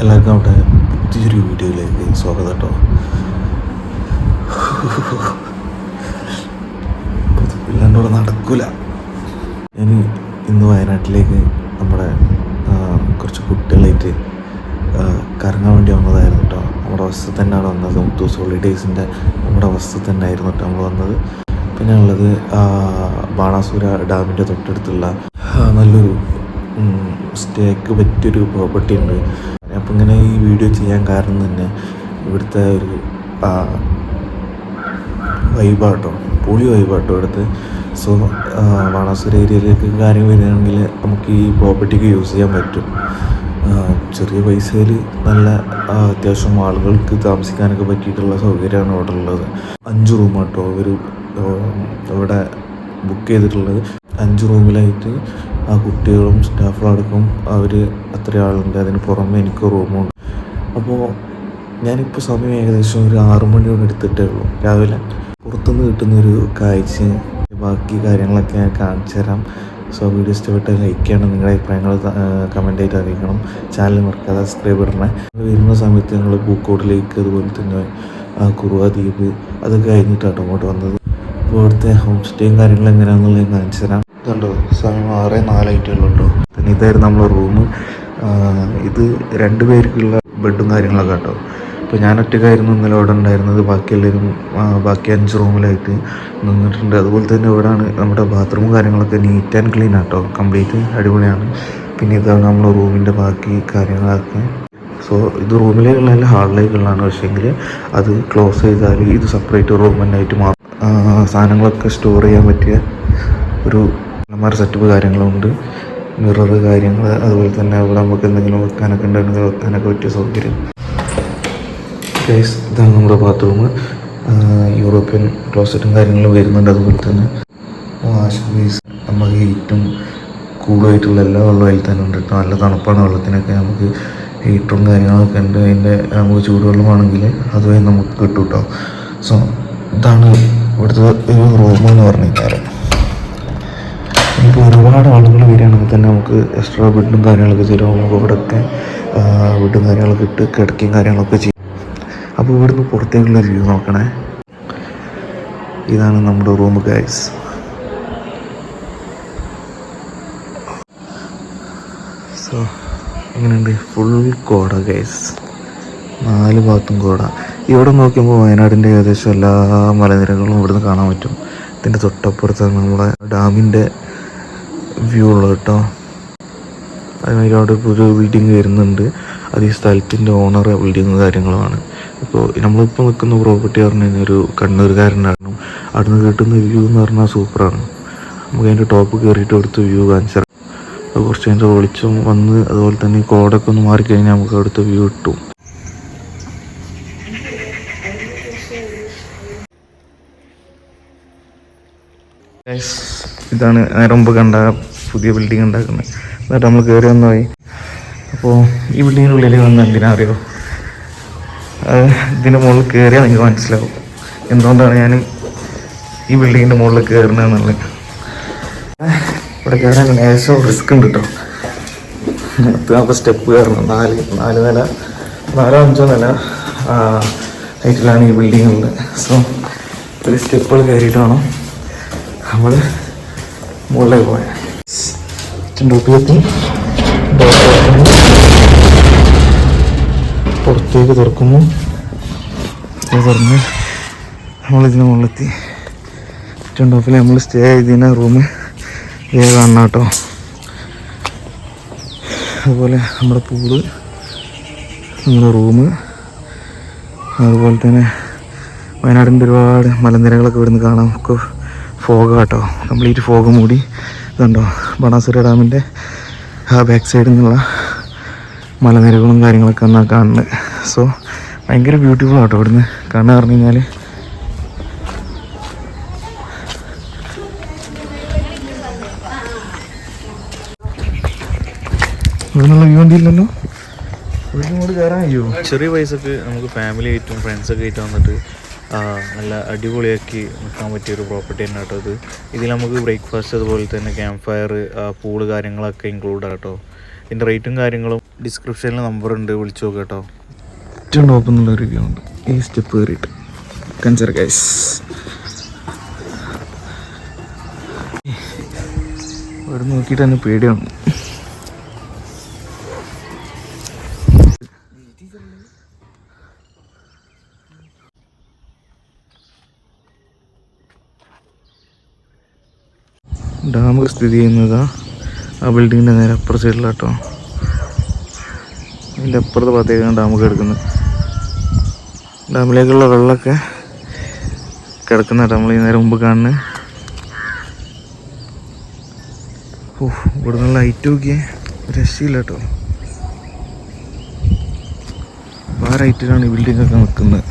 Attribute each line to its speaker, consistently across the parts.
Speaker 1: എല്ലാവർക്കും അവിടെ പുതിയൊരു വീഡിയോയിലേക്ക് സ്വാഗതം കേട്ടോ. ഇല്ലാണ്ട് ഇവിടെ നടക്കൂല. ഇനി ഇന്ന് വയനാട്ടിലേക്ക് നമ്മുടെ കുറച്ച് കുട്ടികളായിട്ട് കറങ്ങാൻ വേണ്ടി വന്നതായിരുന്നു കേട്ടോ. നമ്മുടെ വസ്തു തന്നെയാണ് വന്നത്. മുത്തൂസ് ഹോളിഡേയ്സിന്റെ നമ്മുടെ വസ്തു തന്നെ ആയിരുന്നു കേട്ടോ നമ്മൾ വന്നത്. പിന്നെ ഉള്ളത് ബാണാസുര ഡാമിന്റെ തൊട്ടടുത്തുള്ള നല്ലൊരു സ്റ്റേക്ക് പറ്റിയൊരു പ്രോപ്പർട്ടി ഉണ്ട്. അപ്പം ഇങ്ങനെ ഈ വീഡിയോ ചെയ്യാൻ കാരണം തന്നെ ഇവിടുത്തെ ഒരു വൈബാട്ടോ പൊളി വൈബാട്ടോ ഇവിടുത്തെ. സോ വാണാസുര ഏരിയയിലേക്ക് കാര്യം വരികയാണെങ്കിൽ നമുക്ക് ഈ പ്രോപ്പർട്ടിക്ക് യൂസ് ചെയ്യാൻ പറ്റും. ചെറിയ പൈസയിൽ നല്ല അത്യാവശ്യം ആളുകൾക്ക് താമസിക്കാനൊക്കെ പറ്റിയിട്ടുള്ള സൗകര്യമാണ് ഇവിടെ ഉള്ളത്. അഞ്ച് റൂമാട്ടോ ഒരു ഇവിടെ ബുക്ക് ചെയ്തിട്ടുള്ളത്. അഞ്ച് റൂമിലായിട്ട് ആ കുട്ടികളും സ്റ്റാഫും അടക്കം അവർ അത്ര ആളുണ്ട്. അതിന് പുറമെ എനിക്ക് റൂമുണ്ട്. അപ്പോൾ ഞാനിപ്പോൾ സമയം ഏകദേശം ഒരു ആറു മണിയോട് എടുത്തിട്ടേ ഉള്ളൂ. രാവിലെ പുറത്തുനിന്ന് കിട്ടുന്നൊരു കാഴ്ച ബാക്കി കാര്യങ്ങളൊക്കെ ഞാൻ കാണിച്ചു തരാം. സോ വീഡിയോ ഇഷ്ടപ്പെട്ട ലൈക്ക് ചെയ്യണം. നിങ്ങളുടെ അഭിപ്രായങ്ങൾ കമന്റ് ചെയ്ത് അറിയിക്കണം. ചാനൽ മറക്കാതെ സബ്സ്ക്രൈബ് ഇടണേ. വരുന്ന സമയത്ത് ഞങ്ങൾ പൂക്കോട് ലേക്ക് അതുപോലെ തന്നെ ആ, കുറുവ ദ്വീപ് അതൊക്കെ കഴിഞ്ഞിട്ടാണ് അങ്ങോട്ട് വന്നത്. അപ്പോൾ അവിടുത്തെ ഹോം സ്റ്റേയും കാര്യങ്ങളും എങ്ങനെയാണെന്നുള്ളത് കാണിച്ചു തരാം. ഇതുണ്ടോ സമയം ആറ് നാലായിട്ടുള്ളൂ പിന്നെ ഇതായിരുന്നു നമ്മളെ റൂം ഇത് രണ്ട് പേർക്കുള്ള ബെഡും കാര്യങ്ങളൊക്കെ കേട്ടോ ഇപ്പോൾ ഞാൻ ഒറ്റക്കായിരുന്നു ഇന്നലെ അവിടെ ഉണ്ടായിരുന്നത്. ബാക്കി എല്ലാവരും ബാക്കി അഞ്ച് റൂമിലായിട്ട് നിന്നിട്ടുണ്ട്. അതുപോലെ തന്നെ ഇവിടെയാണ് നമ്മുടെ ബാത്റൂമും കാര്യങ്ങളൊക്കെ നീറ്റ് ആൻഡ് ക്ലീൻ ആട്ടോ. കംപ്ലീറ്റ് അടിപൊളിയാണ്. പിന്നെ ഇതാണ് നമ്മുടെ റൂമിന്റെ ബാക്കി കാര്യങ്ങളൊക്കെ. സോ ഇത് റൂമിലേക്കുള്ള ഹാളിലേക്കുള്ളതാണ്. പക്ഷേങ്കിൽ അത് ക്ലോസ് ചെയ്താൽ ഇത് സെപ്പറേറ്റ് റൂം തന്നെയായിട്ട് മാറും. ആ, സാധനങ്ങളൊക്കെ സ്റ്റോർ ചെയ്യാൻ പറ്റിയ ഒരു അലമാര സെറ്റപ്പ് കാര്യങ്ങളുണ്ട്. മിറർ കാര്യങ്ങൾ അതുപോലെ തന്നെ അവിടെ നമുക്ക് എന്തെങ്കിലും വെക്കാനൊക്കെ ഉണ്ടെങ്കിൽ വെക്കാനൊക്കെ പറ്റിയ സൗകര്യം. ഗൈസ് ഇതാണ് നമ്മുടെ ബാത്റൂം യൂറോപ്യൻ ക്ലോസറ്റും കാര്യങ്ങളും വരുന്നുണ്ട്. അതുപോലെ തന്നെ വാഷ് ബേസ് നമുക്ക് ഹീറ്റും കൂളായിട്ടുള്ള എല്ലാ വെള്ളവും അതിൽ തന്നെ ഉണ്ട് കേട്ടോ. നല്ല തണുപ്പാണ് വെള്ളത്തിനൊക്കെ. നമുക്ക് ഹീറ്ററും കാര്യങ്ങളൊക്കെ ഉണ്ട്. അതിന്റെ നമുക്ക് ചൂടുവെള്ളമാണെങ്കിൽ അതുവഴി നമുക്ക് കിട്ടും കേട്ടോ. സോ ഇതാണ് ഇവിടുത്തെ ഒരു റൂം എന്ന് പറഞ്ഞു കഴിഞ്ഞാൽ ഇപ്പോൾ ഒരുപാട് ആളുകൾ വരികയാണെങ്കിൽ തന്നെ നമുക്ക് എക്സ്ട്രാ ബെഡും കാര്യങ്ങളൊക്കെ തരും നമുക്ക് ഇവിടെയൊക്കെ ബെഡും കാര്യങ്ങളൊക്കെ ഇട്ട് കിടക്കുകയും കാര്യങ്ങളൊക്കെ ചെയ്യും. അപ്പോൾ ഇവിടുന്ന് പുറത്തേക്കുള്ള വ്യൂ നോക്കണേ. ഇതാണ് നമ്മുടെ റൂം ഗൈസ് സോ എങ്ങനെയുണ്ട് ഫുൾ കോട ഗൈസ് നാല് ഭാഗത്തും കോട. ഇവിടെ നോക്കുമ്പോൾ വയനാടിന്റെ ഏകദേശം എല്ലാ മലനിരകളും ഇവിടുന്ന് കാണാൻ പറ്റും. ഇതിന്റെ തൊട്ടപ്പുറത്താണ് നമ്മുടെ ഡാമിന്റെ വ്യൂ ഉള്ളത് കേട്ടോ. അതുമാതിരി അവിടെ ഒരു ബിൽഡിങ് വരുന്നുണ്ട്. അത് ഈ സ്ഥലത്തിന്റെ ഓണർ ബിൽഡിങ് കാര്യങ്ങളുമാണ്. ഇപ്പോൾ നമ്മളിപ്പോൾ നിൽക്കുന്ന പ്രോപ്പർട്ടി പറഞ്ഞു കഴിഞ്ഞാൽ ഒരു കണ്ണൂരുകാരനാണ് അവിടെ നിന്ന് കിട്ടുന്ന വ്യൂ എന്ന് പറഞ്ഞാൽ സൂപ്പറാണ് നമുക്ക് അതിന്റെ ടോപ്പ് കയറിയിട്ട് അടുത്ത് വ്യൂ കാണിച്ചു അപ്പോൾ കുറച്ച് അതിന്റെ വെളിച്ചം വന്ന് അതുപോലെ തന്നെ കോടൊക്കെ ഒന്ന് മാറിക്കഴിഞ്ഞാൽ നമുക്ക് അവിടുത്തെ വ്യൂ കിട്ടും. Guys, ഇതാണ് നേരെ മുമ്പ് കണ്ട പുതിയ ബിൽഡിംഗ് ഉണ്ടാക്കുന്നത്. എന്നിട്ട് നമ്മൾ കയറി വന്നായി അപ്പോൾ ഈ ബിൽഡിങ്ങിന്റെ ഉള്ളിൽ വന്ന് എന്തിനാ അറിയോ? ഇതിന്റെ മുകളിൽ കയറിയാൽ നിങ്ങൾക്ക് മനസ്സിലാവും. എന്തുകൊണ്ടാണ് ഞാൻ ഈ ബിൽഡിങ്ങിന്റെ മുകളിൽ കയറുന്നതെന്നുള്ളത് ഇവിടെ കയറാൻ ലേശം റിസ്ക് ഉണ്ട് കേട്ടോ അപ്പോൾ സ്റ്റെപ്പ് കയറണം നാല് നാല് നില നാലോ അഞ്ചോ നില ഹൈറ്റിലാണ് ഈ ബിൽഡിംഗ് ഉള്ളത്. സോ ഒരു സ്റ്റെപ്പുകൾ കയറിയിട്ട് വേണം. നമ്മൾ മുകളിലേക്ക് പോയാൽ ചെണ്ടൂപ്പിയെത്തി പുറത്തേക്ക് തുറക്കുന്നു. തുറന്ന് നമ്മളിതിന് മുകളിലെത്തി. ടോപ്പിൽ നമ്മൾ സ്റ്റേ ചെയ്തതിന് റൂം ഏതാണ് കേട്ടോ. അതുപോലെ നമ്മുടെ പൂൾ നമ്മുടെ റൂം അതുപോലെ തന്നെ വയനാടിന്റെ ഒരുപാട് മലനിരകളൊക്കെ ഇവിടുന്ന് കാണാം. ഒക്കെ ഫോഗ് കേട്ടോ കംപ്ലീറ്റ് ഫോഗ് മൂടി. ഇതുണ്ടോ? ബണാസുര ഡാമിന്റെ ആ ബാക്ക് സൈഡിൽ നിന്നുള്ള മലനിരകളും കാര്യങ്ങളൊക്കെ എന്നാൽ കാണുന്നത് സോ ഭയങ്കര ബ്യൂട്ടിഫുൾ ആട്ടോ ഇവിടുന്ന്. കാണുക പറഞ്ഞു കഴിഞ്ഞാൽ ഇവിടുന്നുള്ള വ്യൂ എന്തില്ലല്ലോ ഇങ്ങോട്ട് കയറാൻ കഴിയുമോ
Speaker 2: ചെറിയ പൈസക്ക് നമുക്ക് ഫാമിലി ആയിട്ടും ഫ്രണ്ട്സൊക്കെ ആയിട്ട് വന്നിട്ട് നല്ല അടിപൊളിയാക്കി നിൽക്കാൻ പറ്റിയ ഒരു പ്രോപ്പർട്ടി തന്നെ കേട്ടോ ഇത്. ഇതിൽ നമുക്ക് ബ്രേക്ക്ഫാസ്റ്റ് അതുപോലെ തന്നെ ക്യാമ്പ് ഫയർ പൂൾ കാര്യങ്ങളൊക്കെ ഇൻക്ലൂഡ് ആട്ടോ ഇതിന്റെ റേറ്റും കാര്യങ്ങളും
Speaker 1: ഡിസ്ക്രിപ്ഷനിൽ നമ്പർ ഉണ്ട് വിളിച്ചു നോക്കാം കേട്ടോ.
Speaker 3: ഏറ്റവും ടോപ്പ് എന്നുള്ള ഒരു വ്യൂ ഉണ്ട്. ഈ സ്റ്റെപ്പ് കയറിയിട്ട്. കഞ്ചർ ഗൈസ്
Speaker 1: ഇവിടെ നോക്കിയിട്ട് തന്നെ പേടിയാണ്. ഡാം സ്ഥിതി ചെയ്യുന്നത്. ആ ബിൽഡിങ്ങിന്റെ നേരെ അപ്പുറ സൈഡിലാട്ടോ അതിന്റെ അപ്പുറത്തെ ഭാഗത്തേക്കാണ് ഡാം കിടക്കുന്നത്. ഡാമിലേക്കുള്ള വെള്ളമൊക്കെ കിടക്കുന്ന നമ്മൾ ഈ നേരം മുമ്പ് കാണുന്നത് ഓ ഇവിടെ നല്ല ലൈറ്റ് നോക്കിയേ. രക്ഷയില്ല കേട്ടോ ആ റൈറ്റിലാണ് ഈ ബിൽഡിംഗ് ഒക്കെ നിൽക്കുന്നത്.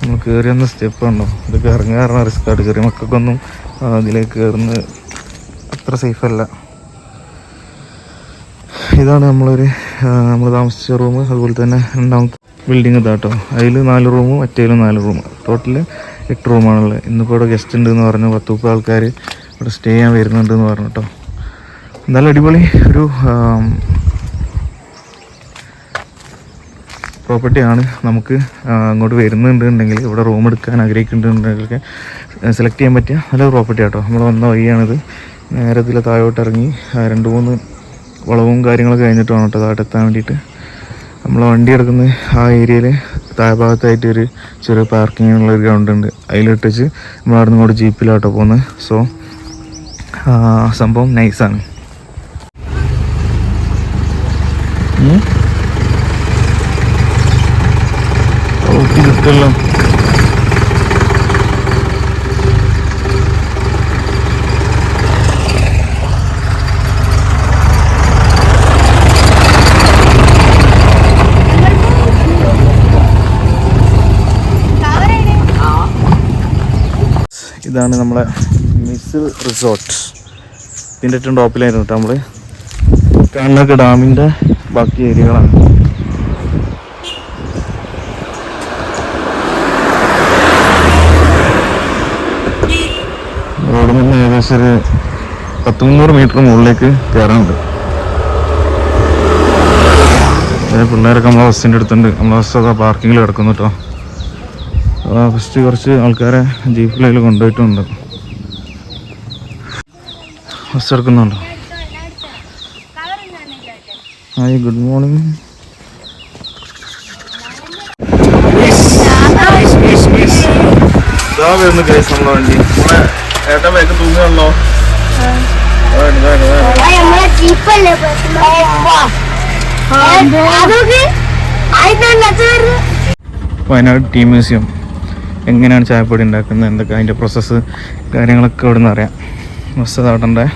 Speaker 1: നമ്മൾ കയറി വന്ന സ്റ്റെപ്പ് ഉണ്ടോ ഇതൊക്കെ ഇറങ്ങാറുള്ള റിസ്ക് ആയിട്ട് ചെറിയ മക്കൾക്കൊന്നും അതിലേക്ക് കയറുന്നത് അത്ര സേഫ് അല്ല. ഇതാണ് നമ്മളൊരു നമ്മൾ താമസിച്ച റൂം അതുപോലെ തന്നെ രണ്ടാമത്തെ ബിൽഡിംഗ് ഇതാട്ടോ അതിൽ നാല് റൂമും മറ്റേലും നാല് റൂം ടോട്ടൽ എട്ട് റൂമാണുള്ളത് ഇന്നിപ്പോൾ ഇവിടെ ഗസ്റ്റ് ഉണ്ട് എന്ന് പറഞ്ഞു. പത്ത് മുപ്പത് ആൾക്കാർ ഇവിടെ സ്റ്റേ ചെയ്യാൻ വരുന്നുണ്ട് എന്ന് പറഞ്ഞു കേട്ടോ നല്ല അടിപൊളി ഒരു പ്രോപ്പർട്ടിയാണ് നമുക്ക് അങ്ങോട്ട് വരുന്നുണ്ടെങ്കിൽ ഇവിടെ റൂം എടുക്കാൻ ആഗ്രഹിക്കുന്നുണ്ടെങ്കിലൊക്കെ സെലക്ട് ചെയ്യാൻ പറ്റിയ നല്ല പ്രോപ്പർട്ടി ആട്ടോ നമ്മൾ വന്ന വഴിയാണിത്. നേരെ താഴോട്ട് ഇറങ്ങി രണ്ട് മൂന്ന് വളവും കാര്യങ്ങളൊക്കെ കഴിഞ്ഞിട്ട് വേണം കേട്ടോ താഴോട്ട് എത്താൻ വേണ്ടിയിട്ട്. നമ്മൾ വണ്ടി എടുക്കുന്ന ആ ഏരിയയിൽ താഴ്ഭാഗത്തായിട്ട് ഒരു ചെറിയ പാർക്കിംഗ് ഉള്ള ഒരു ഗ്രൗണ്ട് ഉണ്ട്. അതിലിട്ടിച്ച് നമ്മൾ അവിടെ നിന്ന് ജീപ്പിലാട്ടോ പോകുന്നത് സോ സംഭവം നൈസാണ് കിട്ടല്ലോ ഇതാണ് നമ്മളെ മിസിൽ റിസോർട്ട്. ഇതിന്റെ ഏറ്റവും ടോപ്പിലായിരുന്നു കേട്ടോ നമ്മൾ കണ്ണക്ക് ഡാമിന്റെ ബാക്കി ഏരിയകളാണ്. റോഡിൽ നിന്ന് ഏകദേശം ഒരു പത്ത് മുന്നൂറ് മീറ്റർ മുകളിലേക്ക് കയറാനുണ്ട്. പിള്ളേരൊക്കെ നമ്മളെ ബസ്സിന്റെ അടുത്തുണ്ട്. നമ്മളെ ബസ്സൊക്കെ പാർക്കിങ്ങിൽ കിടക്കുന്നു കേട്ടോ. ഫസ്റ്റ് കുറച്ച് ആൾക്കാരെ ജീപ്പിലതിൽ കൊണ്ടുപോയിട്ടുണ്ട്. ബസ് എടുക്കുന്നുണ്ടോ. ഹായ് ഗുഡ് മോർണിംഗ് ഇതാ വരുന്നു കേസ് നമ്മളെ വണ്ടി. നമ്മളെ ഏട്ടൻ വേഗം തൂങ്ങുകയാണല്ലോ.
Speaker 2: നമ്മളെ ജീപ്പല്ലേ അതൊക്കെ. അതിനകത്ത്
Speaker 1: വയനാട് ടീം മ്യൂസിയം. എങ്ങനെയാണ് ചായപ്പൊടി ഉണ്ടാക്കുന്നത് എന്തൊക്കെ അതിന്റെ പ്രോസസ്സ് കാര്യങ്ങളൊക്കെ ഇവിടെ നിന്ന് അറിയാം ബസ് താട്ടണ്ടേ